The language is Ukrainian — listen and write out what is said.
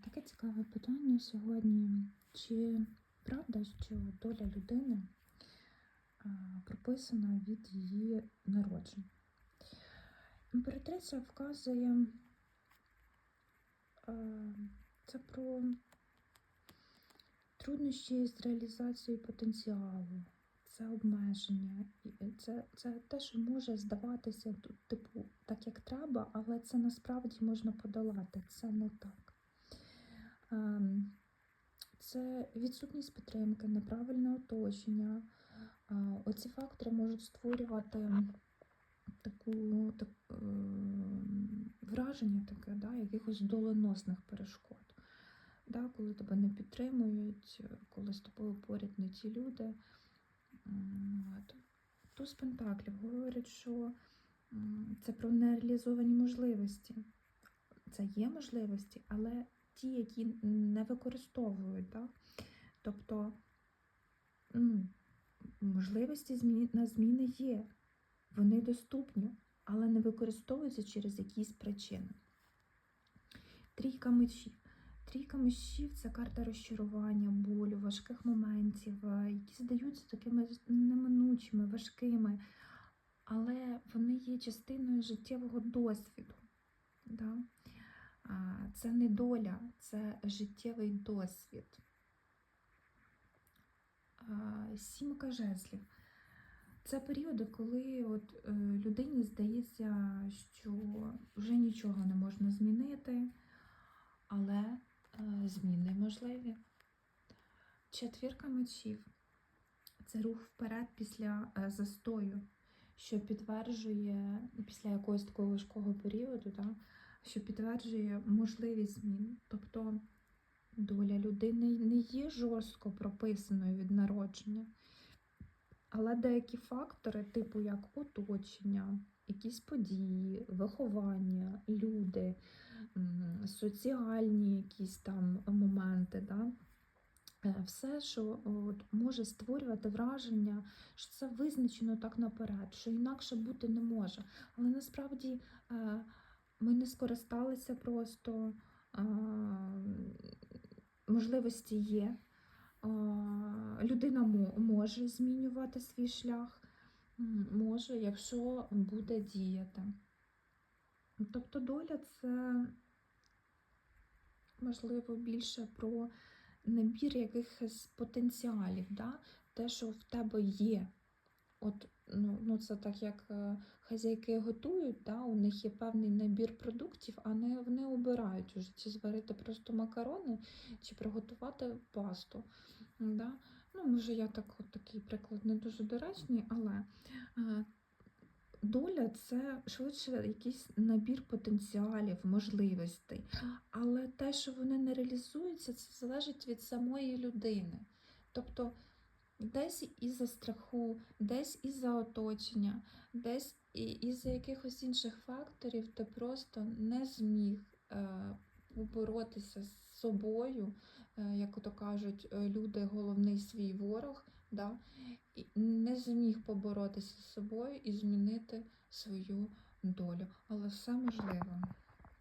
Таке цікаве питання сьогодні. Чи правда, що доля людини прописана від її народження? Імператриця вказує це про труднощі з реалізацією потенціалу, це обмеження, це, це те, що може здаватися тут, типу, так як треба, але це насправді можна подолати. Це не так. Ем, Це відсутність підтримки, неправильне оточення. Оці фактори можуть створювати таку, так, е, враження таке, да, якихось доленосних перешкод. Да, коли тебе не підтримують, коли з тобою поряд не ті люди. М, От. Туз Пентаклів говорить, що це про нереалізовані можливості. Це є можливості, але ті, які не використовують. Да? Тобто ну, можливості змі- на зміни є, вони доступні, але не використовуються через якісь причини. Трійка мечів. Трійка мечів це карта розчарування, болю, важких моментів, е, які здаються такими неминучими, важкими, але вони є частиною життєвого досвіду. Да? Це не доля, це життєвий досвід. Сімка жезлів. Це періоди, коли от, е, людині здається, що вже нічого не можна змінити, але е, зміни можливі. Четвірка мечів це рух вперед після е, застою, що підтверджує після якогось такого важкого періоду, да, що підтверджує можливість змін. Тобто доля людини не є жорстко прописаною від народження. Але деякі фактори, типу як оточення, якісь події, виховання, люди, соціальні якісь там моменти, да? е, все, що от, може створювати враження, що це визначено так наперед, що інакше бути не може. Але насправді е, ми не скористалися просто, можливості є. Людина може змінювати свій шлях, може, якщо буде діяти. Тобто доля це, можливо, більше про набір якихось потенціалів, да? те, що в тебе є. От, ну, ну це так, як е, хазяйки готують, да? у них є певний набір продуктів, а не вони обирають уже, чи зварити просто макарони, чи приготувати пасту. Да? Ну, може, я так, от такий приклад не дуже доречний, але е, доля це швидше якийсь набір потенціалів, можливостей. Але те, що вони не реалізуються, це залежить від самої людини. Тобто десь із-за страху, десь із-за оточення, десь із-за якихось інших факторів ти просто не зміг е, поборотися з собою, е, як то кажуть, е, люди головний свій ворог, да? не зміг поборотися з собою і змінити свою долю. Але все можливо.